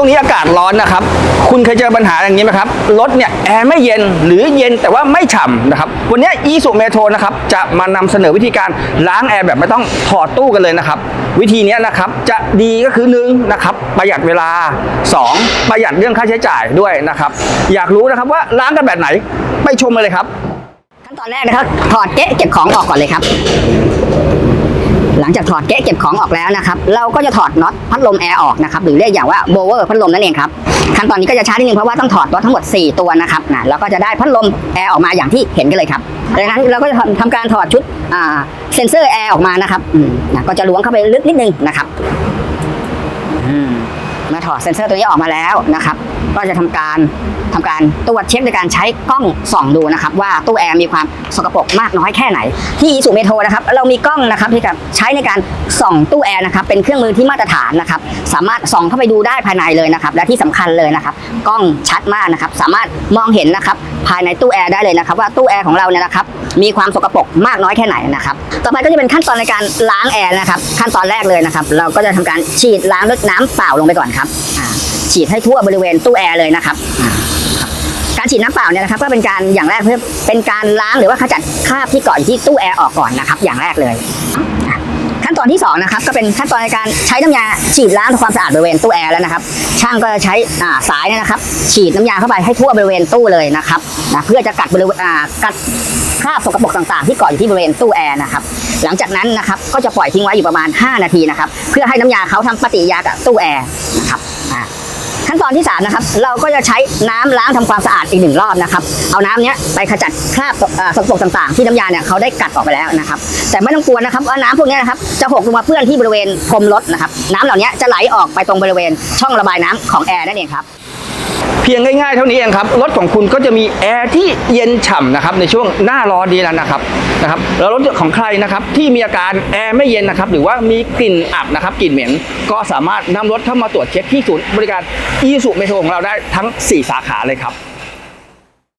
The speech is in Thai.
ช่วงนี้อากาศร้อนนะครับ คุณเคยเจอปัญหาอย่างนี้ไหมครับรถเนี่ยแอร์ไม่เย็นหรือเย็นแต่ว่าไม่ฉ่ำนะครับ วันนี้อีสุเมโทรนะครับจะมานำเสนอวิธีการล้างแอร์แบบไม่ต้องถอดตู้กันเลยนะครับ วิธีนี้นะครับจะดีก็คือหนึ่งนะครับประหยัดเวลา 2 ประหยัดเรื่องค่าใช้จ่ายด้วยนะครับ อยากรู้นะครับว่าล้างกันแบบไหนไปชมเลยครับ ขั้นตอนแรกนะครับถอดเก๊ะเก็บของออกก่อนเลยครับ หลังจากถอดเก๊ะเก็บของออกแล้วนะครับ เราก็จะถอดน็อตพัดลมแอร์ออกนะครับ หรือเรียกอย่างว่าโบเวอร์พัดลมนั่นเองครับขั้นตอนนี้ก็จะช้านิดนึงเพราะว่าต้องถอดน็อตทั้งหมด 4 ตัวนะครับนะแล้วก็จะได้พัดลมแอร์ออกมาอย่างที่เห็นกันเลยครับดังนั้นเราก็จะทำการถอดชุดเซนเซอร์แอร์ออกมานะครับนะก็จะล้วงเข้าไปลึกนิดนึงนะครับมเมื่อถอดเซนเซอร์ตัวนี้ออกมาแล้วนะครับ ก็จะทำการทำการตรวจเช็คในการใช้กล้องส่องดูนะครับ ว่าตู้แอร์มีความสกปรกมากน้อยแค่ไหน ที่อีสุเมโทรนะครับ เรามีกล้องนะครับที่จะใช้ในการส่องตู้แอร์นะครับ เป็นเครื่องมือที่มาตรฐานนะครับ สามารถส่องเข้าไปดูได้ภายในเลยนะครับ และที่สำคัญเลยนะครับ กล้องชัดมากนะครับ สามารถมองเห็นนะครับ ภายในตู้แอร์ได้เลยนะครับ ว่าตู้แอร์ของเราเนี่ยนะครับ มีความสกปรกมากน้อยแค่ไหนนะครับ ต่อไปก็จะเป็นขั้นตอนในการล้างแอร์นะครับ ขั้นตอนแรกเลยนะครับ เราก็จะทำการฉีดล้างด้วยน้ำเปล่าลงไปก่อนครับ ฉีดให้ทั่วบริเวณตู้แอร์เลยนะครับ การฉีดน้ำเปล่าเนี่ยนะครับ ก็เป็นการอย่างแรกเพื่อเป็นการล้างหรือว่าขจัดคราบที่เกาะอยู่ที่ตู้แอร์ออกก่อนนะครับ อย่างแรกเลย ขั้นตอนที่สองนะครับก็เป็นขั้นตอนในการใช้น้ำยาฉีดล้างทำความสะอาดบริเวณตู้แอร์แล้วนะครับ ช่างก็จะใช้สายเนี่ยนะครับ ฉีดน้ำยาเข้าไปให้ทั่วบริเวณตู้เลยนะครับนะเพื่อจะกัดบริเวณกัดคราบสกปรกต่างๆที่เกาะอยู่ที่บริเวณตู้แอร์นะครับ หลังจากนั้นนะครับก็จะปล่อยทิ้งไว้อยู่ประมาณ 5 นาทีนะครับ เพื่อให้น้ำยาเขาทำปฏิกิริยากับตู้แอร์นะครับอ่า ขั้นตอนที่3นะครับเราก็จะใช้น้ำล้างทำความสะอาดอีกหนึ่งรอบนะครับ เอาน้ำเนี้ยไปขจัดคราบสกปรกต่างๆ ที่น้ำยาเนี่ยเขาได้กัดออกไปแล้วนะครับ แต่ไม่ต้องกลัวนะครับว่าน้ำพวกนี้นะครับจะหกลงมาเปื้อนที่บริเวณพรมรถนะครับ น้ำเหล่านี้จะไหลออกไปตรงบริเวณช่องระบายน้ำของแอร์นั่นเองครับ พียงง่ายๆเท่านี้เองครับรถของคุณก็จะมีแอร์ที่เย็นฉ่ำนะครับในช่วงหน้าร้อนดีแล้วนะครับนะครับแล้วรถของใครนะครับที่มีอาการแอร์ไม่เย็นนะครับหรือว่ามีกลิ่นอับนะครับกลิ่นเหม็นก็สามารถนำรถเข้ามาตรวจเช็คที่ศูนย์บริการอีสุเมโทรของเราได้ทั้ง 4 สาขาเลยครับ